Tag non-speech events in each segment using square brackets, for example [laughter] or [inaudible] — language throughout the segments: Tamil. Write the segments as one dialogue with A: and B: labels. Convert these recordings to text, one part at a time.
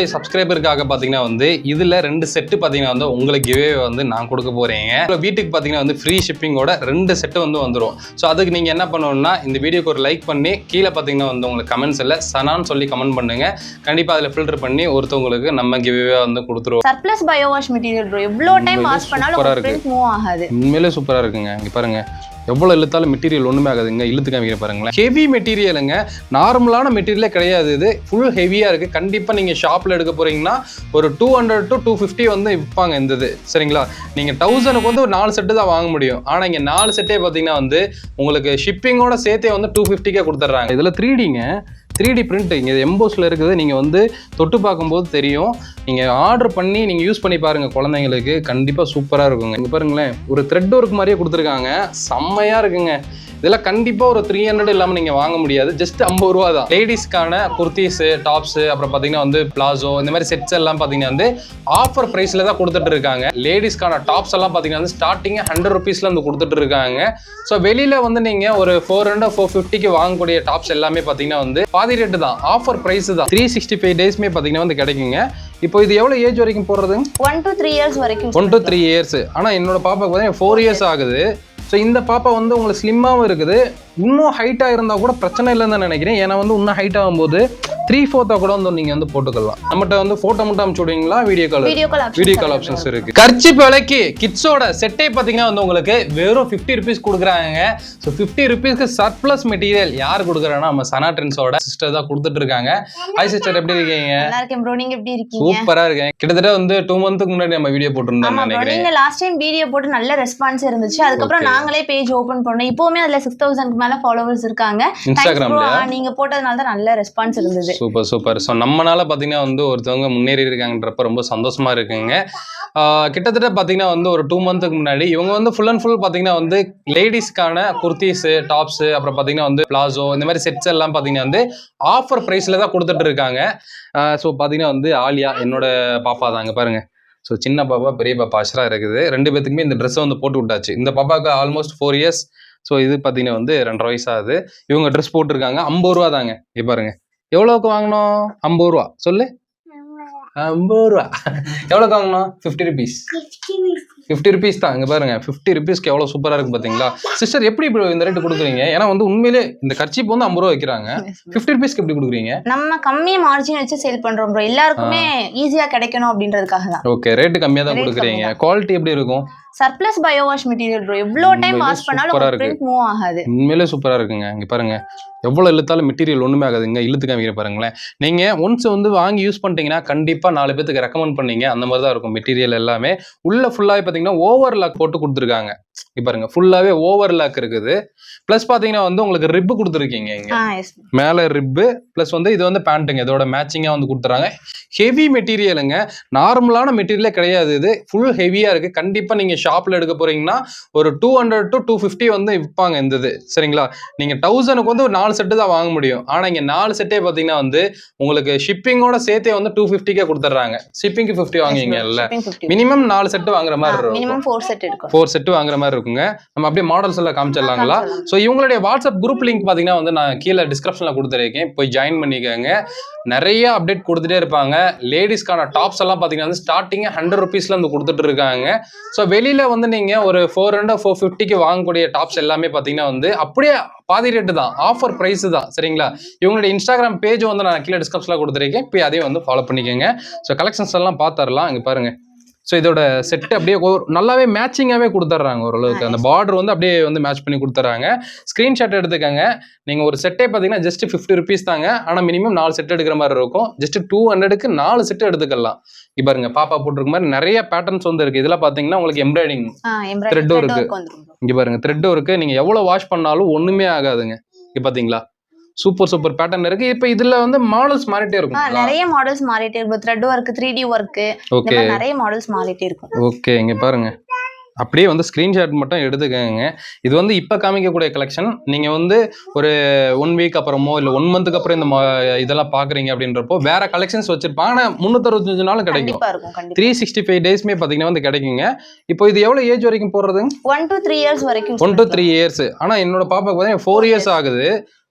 A: நம்மளுடைய சப்ஸ்கிரைபருக்காக பார்த்தீங்கன்னா வந்து இதில் ரெண்டு செட்டு பார்த்தீங்கன்னா வந்து உங்களுக்கு கிவே வந்து நான் கொடுக்க போகிறேங்க வீட்டுக்கு பார்த்தீங்கன்னா வந்து ஃப்ரீ ஷிப்பிங்கோட ரெண்டு செட்டு வந்து வந்துடும் ஸோ அதுக்கு நீங்கள் என்ன பண்ணணும்னா இந்த வீடியோக்கு ஒரு லைக் பண்ணி கீழே பார்த்தீங்கன்னா வந்து உங்களுக்கு கமெண்ட்ஸில் சனான்னு சொல்லி கமெண்ட் பண்ணுங்க. கண்டிப்பாக அதில் ஃபில்டர் பண்ணி ஒருத்தவங்களுக்கு நம்ம கிவே வந்து கொடுத்துருவோம்.
B: Surplus bio wash material bro எவ்வளோ டைம் வாஷ் பண்ணாலும்
A: சூப்பரா
B: உங்க
A: இருக்கு.
B: print மூவ் ஆகாது.
A: உண்மையிலே சூப்பராக இருக்குங்க. இங்கே பாருங்க. எவ்வளோ இழுத்தாலும் மெட்டீரியல் ஒன்றுமே ஆகாதுங்க. இழுத்து காமிக்கிற பாருங்களேன். ஹெவி மெட்டீரியலுங்க நார்மலான மெட்டீரியலே கிடையாது இது. ஃபுல் ஹெவியாக இருக்குது கண்டிப்பாக நீங்கள் ஷாப்பில் எடுக்க போகிறீங்கன்னா ஒரு two hundred to two fifty வந்து விற்பாங்க இந்த இது. சரிங்களா? நீங்கள் தௌசண்ட்க்கு வந்து ஒரு நாலு செட்டு தான் வாங்க முடியும். ஆனால் இங்கே நாலு செட்டே பார்த்தீங்கன்னா வந்து உங்களுக்கு ஷிப்பிங்கோட சேர்த்தே வந்து டூ ஃபிஃப்டிக்கே கொடுத்துட்றாங்க. இதில் த்ரீ டிங்க த்ரீ டி பிரிண்ட்டு இது எம்போஸில் இருக்குது. நீங்கள் வந்து தொட்டு பார்க்கும்போது தெரியும். நீங்கள் ஆர்டர் பண்ணி நீங்கள் யூஸ் பண்ணி பாருங்கள் குழந்தைங்களுக்கு. கண்டிப்பாக சூப்பராக இருக்குங்க. இங்கே பாருங்களேன் ஒரு த்ரெட் ஒர்க் மாதிரியே கொடுத்துருக்காங்க. செம்மையாக இருக்குங்க. இதெல்லாம் கண்டிப்பாக ஒரு த்ரீ ஹண்ட்ரட் இல்லாமல் நீங்கள் வாங்க முடியாது. ஜஸ்ட் ஐம்பது ரூபா தான். லேடிஸ்க்கான குர்த்திஸு டாப்ஸு அப்புறம் பார்த்தீங்கன்னா வந்து பிளாசோ இந்த மாதிரி செட்ஸ் எல்லாம் பார்த்தீங்கன்னா வந்து ஆஃபர் ப்ரைஸில் தான் கொடுத்துட்டு இருக்காங்க. லேடிஸ்க்கான டாப்ஸ் எல்லாம் பார்த்தீங்கன்னா வந்து ஸ்டார்டிங் ஹண்ட்ரட் ருபீஸில் வந்து கொடுத்துட்டு இருக்காங்க. ஸோ வெளியில் வந்து நீங்கள் ஒரு ஃபோர் ஹண்ட்ரட் ஃபோர் ஃபிஃப்டிக்கு வாங்கக்கூடிய டாப்ஸ் எல்லாமே பார்த்தீங்கன்னா வந்து பாதி ரேட்டு தான். ஆஃபர் ப்ரைஸ் தான். த்ரீ சிக்ஸ்டி ஃபைவ் டேஸ்மே பார்த்தீங்கன்னா வந்து கிடைக்குங்க. இப்போ இது எவ்வளோ ஏஜ் வரைக்கும் போடுறது?
B: ஒன் டு த்ரீ இயர்ஸ் வரைக்கும்
A: ஒன் டு த்ரீ இயர்ஸ் ஆனால் என்னோட பாப்பாக்கு பார்த்தீங்கன்னா ஃபோர் இயர்ஸ் ஆகுது. ஸோ இந்த பாப்பா வந்து உங்களுக்கு ஸ்லிம்மாகவும் இருக்குது. இன்னும் ஹைட்டாக இருந்தால் கூட பிரச்சனை இல்லைன்னு தான் நினைக்கிறேன். ஏன்னா வந்து இன்னும் ஹைட் ஆகும்போது த்ரீ ஃபோர்த்தாக கூட வந்து நீங்கள் வந்து போட்டுக்கலாம். நம்மகிட்ட வந்து ஃபோட்டோ மட்டும் அனுப்பிச்சு விடுவீங்களா? Video call
B: video call option
A: video call options இருக்கு. கர்ச்சி விலைக்கு கிட்ஸோட செட்டே பார்த்தீங்கன்னா வந்து உங்களுக்கு வெறும் ஃபிஃப்டி ருபீஸ் கொடுக்குறாங்க. ஸோ ஃபிஃப்டி ருபீஸ்க்கு சர்ப்ளஸ் மெட்டீரியல் யார் கொடுக்குறாங்கன்னா நம்ம சனா ட்ரெண்ட்ஸோட சிஸ்டர் தான் கொடுத்துட்டு இருக்காங்க. ஹாய் சிஸ்டர் எப்படி இருக்கீங்க?
B: நல்லா இருக்கேன் ப்ரோ நீங்க எப்படி இருக்கீங்க?
A: சூப்பரா இருக்கேன். கிட்டத்தட்ட வந்து டூ மந்த்துக்கு முன்னாடி நம்ம வீடியோ போட்டிருந்தோம் நினைக்கிறேன்.
B: நீங்க லாஸ்ட் டைம் வீடியோ போட்டு நல்ல ரெஸ்பான்ஸ் இருந்துச்சு. அதுக்கப்புறம். நாங்களே பேஜ் ஓபன் பண்ணோம். இப்போவுமே அதுல சிக்ஸ் தௌசண்ட்க்கு மேல ஃபாலோவர்ஸ் இருக்காங்க.
A: இன்ஸ்டாகிராம்ல
B: நீங்க போட்டதுனால தான் நல்ல ரெஸ்பான்ஸ் இருந்தது.
A: சூப்பர் சூப்பர் ஸோ நம்மனால பார்த்தீங்கன்னா வந்து ஒருத்தவங்க முன்னேறி இருக்காங்கன்றப்ப ரொம்ப சந்தோஷமா இருக்குங்க. கிட்டத்தட்ட பார்த்தீங்கன்னா வந்து ஒரு டூ மந்த்துக்கு முன்னாடி இவங்க வந்து ஃபுல் அண்ட் ஃபுல் பார்த்தீங்கன்னா வந்து லேடிஸ்க்கான குர்த்திஸு டாப்ஸு அப்புறம் பார்த்தீங்கன்னா வந்து பிளாசோ இந்த மாதிரி செட்ஸ் எல்லாம் பார்த்தீங்கன்னா வந்து ஆஃபர் ப்ரைஸில் தான் கொடுத்துட்டு இருக்காங்க. ஸோ பார்த்தீங்கன்னா வந்து ஆலியா என்னோட பாப்பா தாங்க பாருங்க. ஸோ சின்ன பாப்பா பெரிய பாப்பா அஷ்ரா இருக்குது. ரெண்டு பேத்துக்குமே இந்த ட்ரெஸ்ஸை வந்து போட்டு விட்டாச்சு. இந்த பாப்பாவுக்கு ஆல்மோஸ்ட் ஃபோர் இயர்ஸ் ஸோ இது பார்த்தீங்கன்னா வந்து ரெண்டரை வயசு ஆகுது. இவங்க ட்ரெஸ் போட்டிருக்காங்க. ஐம்பது ரூபா தாங்க இங்க பாருங்க. எவ்வளோக்கு வாங்கினோம்? ஐம்பது ரூபா. சொல்லு. ஐம்பது ரூபா. எவ்வளோக்கு வாங்கினோம்? ஃபிஃப்டி ருபீஸ் ஃபிஃப்டி ருபீஸ் தான். இங்கே பாருங்க. ஃபிஃப்டி ருபீஸ்க்கு எவ்வளோ சூப்பராக இருக்கு பார்த்தீங்களா சிஸ்டர் எப்படி இப்படி இந்த ரேட்டு கொடுக்குறீங்க? ஏன்னா வந்து உண்மையிலே இந்த கர்ச்சிப் வந்து ஐம்பது ரூபா வைக்கிறாங்க. ஃபிஃப்டி ருபீஸ்க்கு எப்படி கொடுக்குறீங்க?
B: நம்ம கம்மி மார்ஜின் வச்சு சேல் பண்றோம் ப்ரோ எல்லாருக்குமே ஈஸியா கிடைக்கணும் அப்படின்றதுக்காக தான்
A: ஓகே ரேட்டு கம்மியாக தான் கொடுக்குறீங்க. குவாலிட்டி எப்படி இருக்கும்?
B: Surplus bio wash material bro எவ்வளோ டைம் வாஷ் பண்ணாலும் print மூவ் ஆகாது.
A: உண்மையிலே சூப்பராக இருக்குங்க. இங்கே பாருங்க. எவ்வளோ இழுத்தாலும் மெட்டீரியல் ஒன்றுமே ஆகாதுங்க. இழுத்து காமிக்கிற பாருங்களேன். நீங்கள் ஒன்ஸ் வந்து வாங்கி யூஸ் பண்ணிட்டீங்கன்னா கண்டிப்பாக நாலு பேத்துக்கு ரெக்கமெண்ட் பண்ணீங்க. அந்த மாதிரி தான் இருக்கும் மெட்டீரியல் எல்லாமே. உள்ள ஃபுல்லாகவே பார்த்தீங்கன்னா ஓவர் லாக் போட்டு கொடுத்துருக்காங்க. இங்க பாருங்க ஃபுல்லாகவே ஓவர் லாக் இருக்குது. ப்ளஸ் பார்த்தீங்கன்னா வந்து உங்களுக்கு ரிப்பு கொடுத்துருக்கீங்க இங்கே. மேலே ரிப்பு ப்ளஸ் வந்து இது வந்து பேண்ட்டுங்க இதோட மேட்சிங்காக வந்து கொடுத்துறாங்க. ஹெவி மெட்டீரியலுங்க நார்மலான மெட்டீரியலே கிடையாது இது. ஃபுல் ஹெவியாக இருக்குது கண்டிப்பாக நீங்கள் ஷாப்பில் எடுக்க போகிறீங்கன்னா ஒரு two hundred to two fifty வந்து விற்பாங்க இந்த இது. சரிங்களா? நீங்கள் தௌசண்ட்க்கு வந்து ஒரு நாலு செட்டு தான் வாங்க முடியும். ஆனால் இங்கே நாலு செட்டே பார்த்தீங்கன்னா வந்து உங்களுக்கு ஷிப்பிங்கோட சேர்த்தே வந்து டூ ஃபிஃப்டிக்கே கொடுத்துட்றாங்க ஷிப்பிங்க்கு ஃபிஃப்டி வாங்குவீங்கல்ல மினிமம் நாலு செட்டு வாங்குற மாதிரி இருக்கும்.
B: மினிமம் ஃபோர் செட் இருக்கும்
A: ஃபோர் செட்டு வாங்குற மாதிரி இருக்குங்க. நம்ம அப்படியே மாடல்ஸ் எல்லாம் காமிச்சிடலாங்களா? ஸோ இவங்களுடைய வாட்ஸ்அப் குரூப் லிங்க் பார்த்தீங்கன்னா வந்து நான் கீழே டிஸ்கிரிப்ஷனில் கொடுத்துருக்கேன். போய் ஜாயின் பண்ணிக்கோங்க. நிறைய அப்டேட் கொடுத்துட்டே இருப்பாங்க. லேடிஸ்க்கான டாப்ஸ் எல்லாம் பார்த்தீங்கன்னா வந்து ஸ்டார்டிங் ஹண்ட்ரட் ருபீஸ்ல வந்து கொடுத்துட்டு இருக்காங்க. ஸோ வெளியில வந்து நீங்க ஒரு ஃபோர் ஹண்ட்ரட் ஃபோர் ஃபிஃப்டிக்கு வாங்கக்கூடிய டாப்ஸ் எல்லாமே பார்த்தீங்கன்னா வந்து அப்படியே பாதி ரேட்டு தான். ஆஃபர் ப்ரைஸ் தான். சரிங்களா? இவங்களுடைய இன்ஸ்டாகிராம் பேஜ் வந்து நான் கீழே டிஸ்கிரிப்ஷனில் கொடுத்துருக்கேன். போய் அதையும் வந்து ஃபாலோ பண்ணிக்கோங்க. ஸோ கலெக்ஷன்ஸ் எல்லாம் பார்த்துடலாம் இங்கே பாருங்க. ஸோ இதோட செட் அப்படியே நல்லாவே மேட்சிங்காகவே கொடுத்துட்றாங்க ஓரளவுக்கு. அந்த பார்டர் வந்து அப்படியே வந்து மேட்ச் பண்ணி கொடுத்துட்றாங்க ஸ்க்ரீன்ஷாட் எடுத்துக்கங்க. நீங்கள் ஒரு செட்டே பார்த்தீங்கன்னா ஜஸ்ட் ஃபிஃப்டி ருபீஸ் தாங்க. ஆனால் மினிமம் நாலு செட் எடுக்கிற மாதிரி இருக்கும். ஜஸ்ட் டூ ஹண்ட்ரடுக்கு நாலு செட் எடுத்துக்கலாம். இங்க பாருங்க பாப்பா போட்டிருக்க மாதிரி நிறைய பேட்டர்ன்ஸ் வந்து இருக்கு. இதெல்லாம் பார்த்தீங்கன்னா உங்களுக்கு எம்ப்ராய்டிங் உம் இருக்கு. இங்க பாருங்க த்ரெட்டும் இருக்கு. நீங்க எவ்வளவு வாஷ் பண்ணாலும் ஒண்ணுமே ஆகாதுங்க. இங்க பாத்தீங்களா? சூப்பர் சூப்பர் பேட்டர்ன் இருக்கு. இப்போ இதுல வந்து மாடல்ஸ் மாறிட்டே இருக்கும்.
B: நிறைய மாடல்ஸ் மாறிட்டே இருக்கும். Thread work three D work
A: okay
B: நிறைய மாடல்ஸ் மாறிட்டே இருக்கும்.
A: ஓகே இங்க பாருங்க. அப்படியே வந்து ஸ்க்ரீன்ஷாட் மட்டும் எடுத்துக்கங்க. இது வந்து இப்போ காமிக்கக்கூடிய கலெக்ஷன் நீங்கள் வந்து ஒரு ஒன் வீக் அப்புறமோ இல்லை ஒன் மந்த்துக்கு அப்புறம் இந்த இதெல்லாம் பார்க்குறீங்க அப்படின்றப்போ வேற கலெக்ஷன்ஸ் வச்சிருப்பாங்க. ஆனால் முந்நூற்றறுபத்தஞ்சு நாளும் கிடைக்கும். த்ரீ சிக்ஸ்டி ஃபைவ் டேஸ்மே பார்த்தீங்கன்னா வந்து கிடைக்குங்க. இப்போ இது எவ்வளோ ஏஜ் வரைக்கும் போடுறது?
B: ஒன் டு த்ரீ இயர்ஸ் வரைக்கும்
A: ஒன் டு த்ரீ இயர்ஸ் ஆனால் என்னோட பாப்பாக்கு பார்த்தீங்கன்னா ஃபோர் இயர்ஸ் ஆகுது.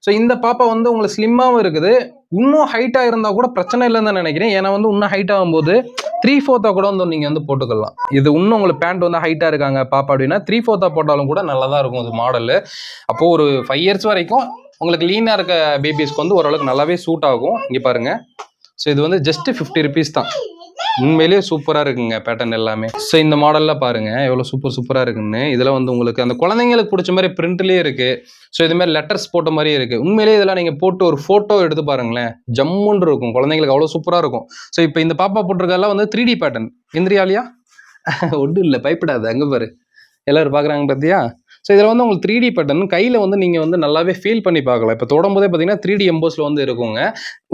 A: ஸோ இந்த பாப்பா வந்து உங்களுக்கு ஸ்லிம்மாகவும் இருக்குது. இன்னும் ஹைட்டாக இருந்தால் கூட பிரச்சனை இல்லைன்னு தான் நினைக்கிறேன். ஏன்னா வந்து இன்னும் ஹைட் ஆகும்போது த்ரீ ஃபோர்த்தாக கூட வந்து நீங்கள் வந்து போட்டுக்கலாம். இது இன்னும் உங்களுக்கு பேண்ட் வந்து ஹைட்டாக இருக்காங்க பாப்பா அப்படின்னா த்ரீ ஃபோர்த்தாக போட்டாலும் கூட நல்லா தான் இருக்கும் அது மாடலு அப்போது ஒரு ஃபைவ் இயர்ஸ் வரைக்கும் உங்களுக்கு லீனாக இருக்க பேபிஸ்க்கு வந்து ஓரளவுக்கு நல்லாவே சூட் ஆகும். இங்கே பாருங்கள் ஸோ இது வந்து ஜஸ்ட்டு ஃபிஃப்டி ருபீஸ் தான். உண்மையிலேயே சூப்பராக இருக்குங்க பேட்டர்ன் எல்லாமே. ஸோ இந்த மாடலில் பாருங்க எவ்வளோ சூப்பர் சூப்பராக இருக்குன்னு. இதில் வந்து உங்களுக்கு அந்த குழந்தைங்களுக்கு பிடிச்ச மாதிரி பிரிண்ட்லேயே இருக்கு. ஸோ இது மாதிரி லெட்டர்ஸ் போட்ட மாதிரியே இருக்கு. உண்மையிலேயே இதெல்லாம் நீங்கள் போட்டு ஒரு ஃபோட்டோ எடுத்து பாருங்களேன். ஜம்முன்னு இருக்கும். குழந்தைங்களுக்கு அவ்வளோ சூப்பராக இருக்கும். ஸோ இப்போ இந்த பாப்பா போட்டிருக்கெல்லாம் வந்து த்ரீ டி பேட்டர்ன் இந்திரியாலியா [laughs] ஒன்றும் இல்லை பயப்படாது. அங்கே பாரு. எல்லாரும் பார்க்குறாங்க பார்த்தியா ஸோ இதில் வந்து உங்களுக்கு த்ரீ டி பேட்டர்ன் கையில் வந்து நீங்கள் வந்து நல்லாவே ஃபீல் பண்ணி பார்க்கலாம். இப்போ தொடும்போதே பார்த்தீங்கன்னா த்ரீ டி எம்போஸில் வந்து இருக்குங்க.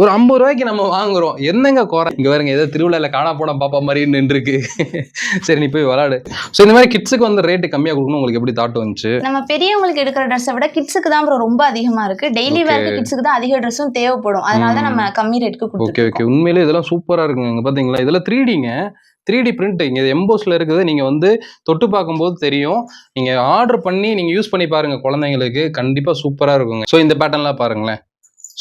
A: ஒரு ஐம்பது ரூபாய்க்கு நம்ம வாங்குறோம். என்னங்க குறை? இங்கே பாருங்க ஏதோ திருவிழாவில் காணா போன பாப்பா மாதிரி நின்றுருக்கு. சரி நீ போய் விளாடு. ஸோ இந்த மாதிரி கிட்ஸுக்கு வந்து ரேட்டு கம்மியாக கொடுக்கணும் உங்களுக்கு எப்படி தாட் வந்துச்சு?
B: நம்ம பெரியவங்களுக்கு எடுக்கிற ட்ரெஸ்ஸை விட கிட்ஸுக்கு தான் bro ரொம்ப அதிகமா இருக்கு. டெய்லி. வேர்க்கு கிட்ஸுக்கு தான் அதிக ட்ரெஸ்ஸும் தேவைப்படும். அதனால தான் நம்ம கம்மி ரேட்டுக்கு
A: ஓகே ஓகே உண்மையிலே இதெல்லாம் சூப்பராக இருக்குங்க. பார்த்தீங்களா இதில் த்ரீ டிங்க த்ரீ டி பிரிண்ட் இது எம்போஸில் இருக்குது. நீங்கள் வந்து தொட்டு பார்க்கும்போது தெரியும். நீங்கள் ஆர்டர் பண்ணி நீங்கள் யூஸ் பண்ணி பாருங்கள் குழந்தைங்களுக்கு. கண்டிப்பாக சூப்பராக இருக்குங்க. ஸோ இந்த பேட்டர்ன்லாம் பாருங்களேன்.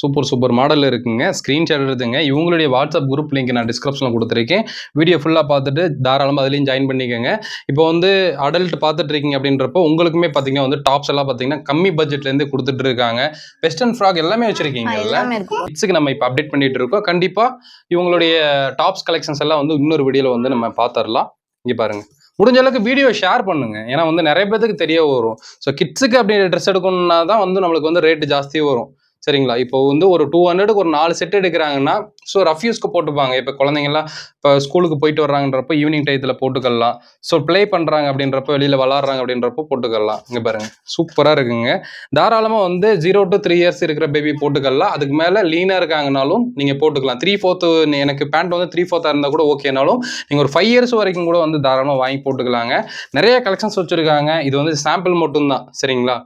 A: சூப்பர் சூப்பர் மாடல் இருக்குங்க. ஸ்க்ரீன்ஷாட் எடுத்துங்க. இவங்களுடைய வாட்ஸ்அப் குரூப் லிங்க் நான் டிஸ்கிரிப்ஷனில் கொடுத்துருக்கேன். வீடியோ ஃபுல்லாக பார்த்துட்டு தாராளமாக அதுலேயும் ஜாயின் பண்ணிக்கோங்க. இப்போ வந்து அடல்ட் பார்த்துட்டு இருக்கீங்க அப்படின்றப்போ உங்களுக்குமே பார்த்தீங்கன்னா வந்து டாப்ஸ் எல்லாம் பார்த்தீங்கன்னா கம்மி பட்ஜெட்லேருந்து கொடுத்துட்டு இருக்காங்க. வெஸ்டர்ன் ஃப்ராக் எல்லாமே வச்சுருக்கீங்க
B: எல்லாமே இருக்கும்
A: கிட்ஸுக்கு நம்ம இப்போ அப்டேட் பண்ணிட்டு இருக்கோம். கண்டிப்பா இவங்களுடைய டாப்ஸ் கலெக்ஷன்ஸ் எல்லாம் வந்து இன்னொரு வீடியோல வந்து நம்ம பார்த்துடலாம் இங்க பாருங்க. முடிஞ்ச அளவுக்கு வீடியோ ஷேர் பண்ணுங்க. ஏன்னா வந்து நிறைய பேத்துக்கு தெரிய வரும். ஸோ கிட்ஸுக்கு அப்படி ட்ரெஸ் எடுக்கணும்னா தான் வந்து நம்மளுக்கு வந்து ரேட்டு ஜாஸ்தி வரும். சரிங்களா? இப்போ வந்து ஒரு டூ ஹண்ட்ரடுக்கு ஒரு நாலு செட் எடுக்கிறாங்கன்னா ஸோ ரஃப்யூஸ்க்கு போட்டுப்பாங்க. இப்போ குழந்தைங்கலாம் இப்போ ஸ்கூலுக்கு போயிட்டு வர்றாங்கன்றப்போ ஈவினிங் டயத்தில் போட்டுக்கலாம். ஸோ ப்ளே பண்ணுறாங்க அப்படின்றப்போ வெளியில் விளாட்றாங்க அப்படின்றப்போ போட்டுக்கலாம். இங்கே பாருங்க. சூப்பராக இருக்குங்க. தாராளமாக வந்து ஜீரோ டு த்ரீ இயர்ஸ் இருக்கிற பேபி போட்டுக்கலாம். அதுக்கு மேலே லீனாக இருக்காங்கனாலும் நீங்கள் போட்டுக்கலாம். த்ரீ ஃபோர்த்து எனக்கு பேண்ட் வந்து த்ரீ ஃபோர்த்தாக இருந்தால் கூட ஓகேனாலும் நீங்கள் ஒரு ஃபைவ் இயர்ஸ் வரைக்கும் கூட வந்து தாராளமாக வாங்கி போட்டுக்கலாங்க. நிறைய கலெக்ஷன்ஸ் வச்சுருக்காங்க. இது வந்து சாம்பிள் மட்டும்தான். சரிங்களா?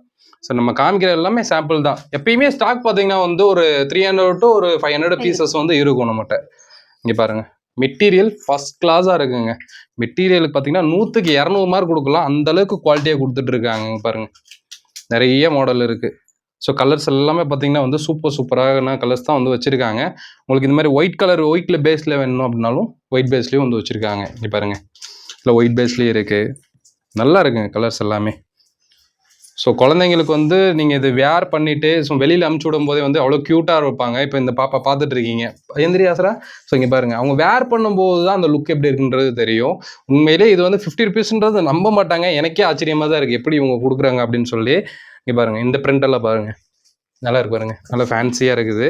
A: ஸோ நம்ம காமிக்கிற எல்லாமே சாம்பிள் தான். எப்பயுமே ஸ்டாக் பார்த்தீங்கன்னா வந்து ஒரு த்ரீ ஹண்ட்ரட் டு ஒரு ஃபைவ் ஹண்ட்ரட் பீசஸ் வந்து இருக்கும் நம்மகிட்ட. இங்கே பாருங்க. மெட்டீரியல் ஃபர்ஸ்ட் கிளாஸாக இருக்குங்க. மெட்டீரியலுக்கு பார்த்தீங்கன்னா நூற்றுக்கு இரநூறு மார்க் கொடுக்கலாம். அந்த அளவுக்கு குவாலிட்டியாக கொடுத்துட்டு இருக்காங்க. இங்க பாருங்க. நிறைய மாடல் இருக்கு. ஸோ கலர்ஸ் எல்லாமே பார்த்தீங்கன்னா வந்து சூப்பர் சூப்பரான கலர்ஸ் தான் வந்து வச்சிருக்காங்க. உங்களுக்கு இந்த மாதிரி ஒயிட் கலர் ஒயிட்ல பேஸில் வேணும் அப்படின்னாலும் ஒயிட் பேஸ்லேயும் வந்து வச்சிருக்காங்க. இங்கே பாருங்க. இல்லை ஒயிட் பேஸ்லேயே இருக்கு. நல்லா இருக்குங்க கலர்ஸ் எல்லாமே. ஸோ குழந்தைங்களுக்கு வந்து நீங்கள் இது வேர் பண்ணிட்டு ஸோ வெளியில் அமுச்சு விடும் போதே வந்து அவ்வளோ க்யூட்டாக இருப்பாங்க. இப்போ இந்த பாப்பா பார்த்துட்டு இருக்கீங்க எந்திரியாசரா ஸோ இங்கே பாருங்க. அவங்க வேர் பண்ணும்போது தான் அந்த லுக் எப்படி இருக்குன்றது தெரியும். உண்மையிலே இது வந்து ஃபிஃப்டி ருபீஸ்ன்றது நம்ப மாட்டாங்க. எனக்கே ஆச்சரியமாக தான் இருக்குது எப்படி இவங்க கொடுக்குறாங்க அப்படின்னு சொல்லி. இங்கே பாருங்க. இந்த பிரிண்டெல்லாம் பாருங்கள் பாருங்க. நல்லா இருக்கு பாருங்க. நல்லா ஃபேன்சியாக இருக்குது.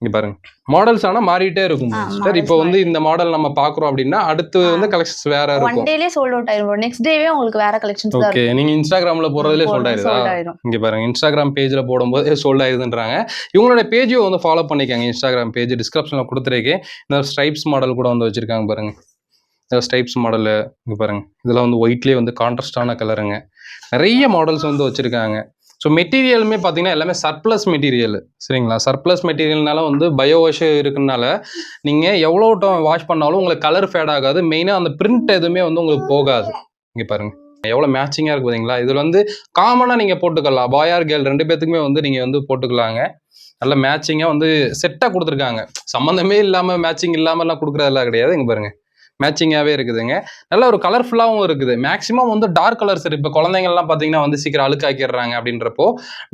A: இங்கே பாருங்க. மாடல்ஸ் ஆனால் மாறிட்டே இருக்கும். சார் இப்போ வந்து இந்த மாடல் நம்ம பார்க்குறோம் அப்படின்னா அடுத்து வந்து கலெக்ஷன்ஸ் வேற
B: ஒன்
A: இருக்கும்
B: டேலேயே சோல்ட் அவுட் ஆயிரும் நெக்ஸ்ட் டேவே உங்களுக்கு வேற கலெக்ஷன்ஸ்
A: ஓகே நீங்க இன்ஸ்டாகிராம்ல போறதுலேயே
B: sold ஆயிரும்.
A: இங்க பாருங்க இன்ஸ்டாகிராம் பேஜ்ல போடும்போது சோல்ட் ஆயிருதுன்றாங்க. இவங்களோட பேஜையும் வந்து ஃபாலோ பண்ணிக்கோங்க இன்ஸ்டாகிராம் பேஜ் டிஸ்கிரிப்ஷன்ல கொடுத்துருக்கேன். இந்த ஸ்ட்ரைப்ஸ் மாடல் கூட வந்து வச்சிருக்காங்க பாருங்க. இந்த ஸ்ட்ரைப்ஸ் மாடல் இங்க பாருங்க. இதெல்லாம் வந்து ஒயிட்லேயே வந்து கான்ட்ராஸ்டான கலருங்க நிறைய மாடல்ஸ் வந்து வச்சிருக்காங்க. ஸோ மெட்டீரியலுமே பார்த்தீங்கன்னா எல்லாமே சர்ப்ளஸ் மெட்டீரியல் சரிங்களா? சர்ப்ளஸ் மெட்டீரியல்னால வந்து பயோ வாஷ் இருக்குனால நீங்கள் எவ்வளோ டைம் வாஷ் பண்ணாலும் உங்களுக்கு கலர் ஃபேட் ஆகாது. மெயினாக அந்த பிரிண்ட் எதுவுமே வந்து உங்களுக்கு போகாது. இங்கே பாருங்கள் எவ்வளோ மேட்சிங்காக இருக்கு பார்த்தீங்களா இதில் வந்து காமனாக நீங்கள் போட்டுக்கலாம். பாய் ஆர் கேர்ள் ரெண்டு பேத்துக்குமே வந்து நீங்கள் வந்து போட்டுக்கலாங்க. நல்ல மேட்சிங்காக வந்து செட்டாக கொடுத்துருக்காங்க. சம்மந்தமே இல்லாமல் மேட்சிங் இல்லாமல்லாம் கொடுக்குறதெல்லாம் கிடையாது. இங்கே பாருங்க. மேட்சிங்காகவே இருக்குதுங்க. நல்ல ஒரு கலர்ஃபுல்லாகவும் இருக்குது. மேக்ஸிமம் வந்து டார்க் கலர்ஸ் இப்போ குழந்தைங்கள்லாம் பார்த்தீங்கன்னா வந்து சீக்கிரம் அழுக்காக்கிடுறாங்க அப்படின்றப்போ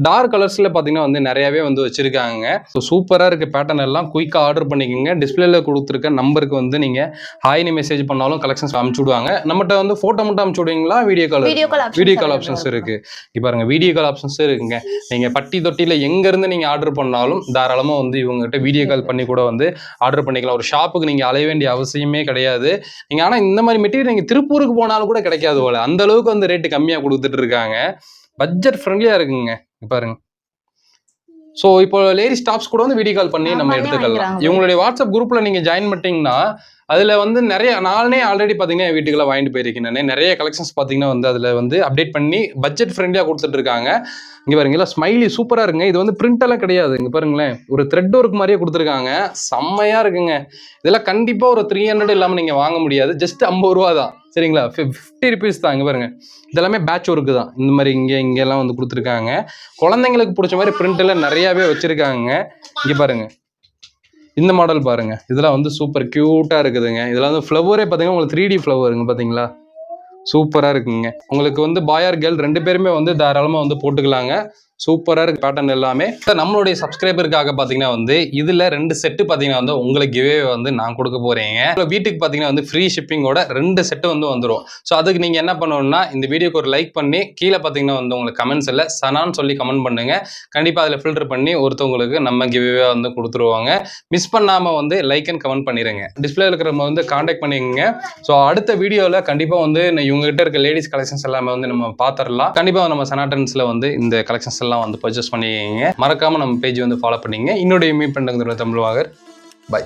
A: டார்க் கலர்ஸில் பார்த்தீங்கன்னா வந்து நிறையவே வந்து வச்சுருக்காங்க ஸோ சூப்பராக இருக்க பேட்டர்ன் எல்லாம். குயிக்காக ஆர்டர் பண்ணிக்கோங்க. டிஸ்பிளேல கொடுத்துருக்க நம்பருக்கு வந்து நீங்கள் ஹாய்னு மெசேஜ் பண்ணாலும் கலெக்ஷன்ஸ் அமுச்சு விடுவாங்க. நம்மகிட்ட வந்து ஃபோட்டோ மட்டும் அமுச்சு விடுவீங்களா? Video call
B: video call
A: options இருக்கு. இப்போ பாருங்க வீடியோ கால் ஆப்ஷன்ஸ் இருக்குங்க. நீங்க பட்டி தொட்டியில எங்க இருந்து நீங்க ஆர்டர் பண்ணாலும் தாராளமா வந்து இவங்ககிட்ட வீடியோ கால் பண்ணி கூட வந்து ஆர்டர் பண்ணிக்கலாம். ஒரு ஷாப்புக்கு நீங்க அலைய வேண்டிய அவசியமே கிடையாது. நீங்க ஆனா இந்த மாதிரி மெட்டீரியல் நீங்க திருப்பூருக்கு போனாலும் கூட கிடைக்காது போல. அந்த அளவுக்கு வந்து ரேட்டு கம்மியா கொடுத்துட்டு இருக்காங்க. பட்ஜெட் ஃப்ரெண்ட்லியா இருக்குங்க. பாருங்க. ஸோ இப்போ லேடி ஸ்டாப்ஸ் கூட வந்து வீடியோ கால் பண்ணி நம்ம எடுத்துக்கலாம். இவங்களுடைய வாட்ஸ்அப் குரூப்ல நீங்க ஜாயின் பண்ணிட்டீங்கன்னா அதில் வந்து நிறைய நானே ஆல்ரெடி பார்த்தீங்கன்னா என் வீட்டுக்குள்ள வாங்கிட்டு போயிருக்கேன் நிறைய கலெக்ஷன்ஸ் பார்த்தீங்கன்னா வந்து அதில் வந்து அப்டேட் பண்ணி பட்ஜெட் ஃப்ரெண்ட்லியாக கொடுத்துட்டு இருக்காங்க. இங்க பாருங்களா ஸ்மைலி சூப்பராக இருக்குங்க. இது வந்து பிரிண்டெல்லாம் கிடையாது. இங்கே பாருங்களேன் ஒரு த்ரெட் ஒர்க் மாதிரியே கொடுத்துருக்காங்க. செம்மையாக இருக்குங்க. இதெல்லாம் கண்டிப்பாக ஒரு த்ரீ ஹண்ட்ரட் இல்லாமல் நீங்கள் வாங்க முடியாது. ஜஸ்ட் ஐம்பது ரூபா தான். சரிங்களா? ஃபிஃப்டி ருபீஸ் தான் இங்கே பாருங்கள் இதெல்லாமே பேட்ச் ஒர்க்கு தான். இந்த மாதிரி இங்கே இங்கெல்லாம் வந்து கொடுத்துருக்காங்க. குழந்தைங்களுக்கு பிடிச்ச மாதிரி பிரிண்டெல்லாம் நிறையாவே வச்சுருக்காங்க. இங்கே பாருங்கள் பாருங்க. இந்த மாடல் பாருங்க. இதெல்லாம் வந்து சூப்பர் க்யூட்டாக இருக்குதுங்க. இதெல்லாம் வந்து ஃப்ளவரே பார்த்தீங்கன்னா உங்களுக்கு த்ரீ டி ஃப்ளவருங்க பார்த்தீங்களா சூப்பராக இருக்குங்க. உங்களுக்கு வந்து பாயார் கேர்ள் ரெண்டு பேருமே வந்து தாராளமாக வந்து போட்டுக்கலாங்க. சூப்பராக இருக்கு பேட்டர்ன் எல்லாமே. நம்மளுடைய சப்ஸ்கிரைபருக்காக பார்த்தீங்கன்னா வந்து இதில் ரெண்டு செட்டு பார்த்தீங்கன்னா வந்து உங்களுக்கு கிவே வந்து நான் கொடுக்க போகிறேங்க வீட்டுக்கு பார்த்தீங்கன்னா வந்து ஃப்ரீ ஷிப்பிங்கோட ரெண்டு செட்டு வந்து வந்துடும் ஸோ அதுக்கு நீங்கள் என்ன பண்ணணும்னா இந்த வீடியோக்கு ஒரு லைக் பண்ணி கீழே பார்த்தீங்கன்னா வந்து உங்களுக்கு கமெண்ட்ஸில் சனான்னு சொல்லி கமெண்ட் பண்ணுங்க. கண்டிப்பாக அதில் ஃபில்டர் பண்ணி ஒருத்தவங்களுக்கு நம்ம கிவே வந்து கொடுத்துருவாங்க. மிஸ் பண்ணாமல் வந்து லைக் அண்ட் கமெண்ட் பண்ணிடுங்க டிஸ்பிளே இருக்கிறவங்க வந்து காண்டாக்ட் பண்ணிக்கங்க. ஸோ அடுத்த வீடியோவில் கண்டிப்பாக வந்து இவங்ககிட்ட இருக்க லேடிஸ் கலெக்ஷன்ஸ் எல்லாமே வந்து நம்ம பார்த்துடலாம் கண்டிப்பாக நம்ம சனாட்டன்ஸில் வந்து இந்த கலெக்ஷன்ஸ் எல்லாம் வந்து பர்ச்சேஸ் பண்ணிக்கிங்க மறக்காமல் நம்ம பேஜ் வந்து ஃபாலோ பண்ணிங்க இன்னொரு மீட் பண்ணுறது தமிழ் வாகர். பை